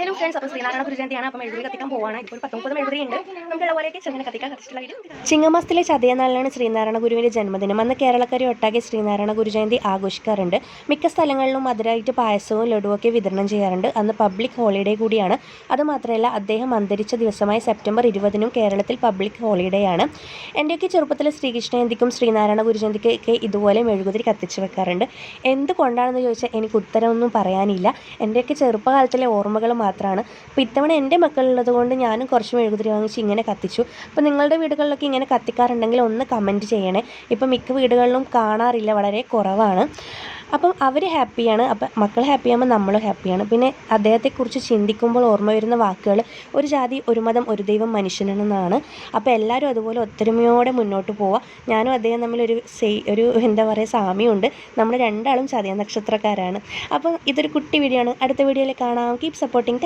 Hello friends അപ്പോൾ ശ്രീനാരായണ ഗുരുജയന്തിയാണ്. അപ്പം എഴുതി കത്തിക്കാൻ പോവാണ്. ഇപ്പോൾ ഒരു പത്തൊമ്പത് മെഴുകുതിരി ഉണ്ട് നമുക്ക് ഇളവലേക്ക് ചെങ്ങനെ കത്തിക്കാൻ കത്തിച്ചിട്ടുള്ള വീഡിയോ ചിങ്ങമാസത്തിലെ ചതയനാളിലാണ് ശ്രീനാരായണ ഗുരുവിന്റെ ജന്മദിനം. അന്ന് കേരളക്കാരെ ഒട്ടാകെ ശ്രീനാരായണ ഗുരുജയന്തി ആഘോഷിക്കാറുണ്ട്. മിക്ക സ്ഥലങ്ങളിലും മധുരമായിട്ട് പായസവും ലഡുവൊക്കെ വിതരണം ചെയ്യാറുണ്ട്. അന്ന് പബ്ലിക് ഹോളിഡേ കൂടിയാണ്. അതുമാത്രമല്ല അദ്ദേഹം അന്തരിച്ച ദിവസമായ സെപ്റ്റംബർ ഇരുപതിനും കേരളത്തിൽ പബ്ലിക് ഹോളിഡേ ആണ്. എന്റെയൊക്കെ ചെറുപ്പത്തിൽ ശ്രീകൃഷ്ണ ജയന്തിക്കും ശ്രീനാരായണ ഗുരുജയന്തിക്കൊക്കെ ഇതുപോലെ മെഴുകുതിരി കത്തിച്ച് വെക്കാറുണ്ട്. എന്തുകൊണ്ടാണെന്ന് ചോദിച്ചാൽ എനിക്ക് ഉത്തരമൊന്നും പറയാനില്ല. എന്റെയൊക്കെ ചെറുപ്പകാലത്തിലെ ഓർമ്മകൾ മാത്രമാണ്. അപ്പോൾ ഇത്തവണ എന്റെ മക്കളുള്ളത് കൊണ്ട് ഞാനും കുറച്ച് മെഴുകുതിരി വാങ്ങിച്ച് ഇങ്ങനെ കത്തിച്ചു. അപ്പോൾ നിങ്ങളുടെ വീടുകളിലൊക്കെ ഇങ്ങനെ കത്തിക്കാറുണ്ടെങ്കിൽ ഒന്ന് കമന്റ് ചെയ്യണേ. ഇപ്പം മിക്ക വീടുകളിലും കാണാറില്ല വളരെ കുറവാണ്. അപ്പം അവർ ഹാപ്പിയാണ് അപ്പം മക്കൾ ഹാപ്പിയാകുമ്പോൾ നമ്മളും ഹാപ്പിയാണ് പിന്നെ അദ്ദേഹത്തെക്കുറിച്ച് ചിന്തിക്കുമ്പോൾ ഓർമ്മ വരുന്ന വാക്കുകൾ ഒരു ജാതി ഒരു മതം ഒരു ദൈവം മനുഷ്യനെന്നാണ് അപ്പോൾ എല്ലാവരും അതുപോലെ ഒത്തൊരുമയോടെ മുന്നോട്ട് പോവുക ഞാനും അദ്ദേഹം തമ്മിലൊരു സെയ് ഒരു എന്താ പറയുക സാമ്യമുണ്ട്. നമ്മൾ രണ്ടാളും ചതയ നക്ഷത്രക്കാരാണ്. അപ്പം ഇതൊരു കുട്ടി വീഡിയോ ആണ്. അടുത്ത വീഡിയോയിൽ കാണാം. Keep supporting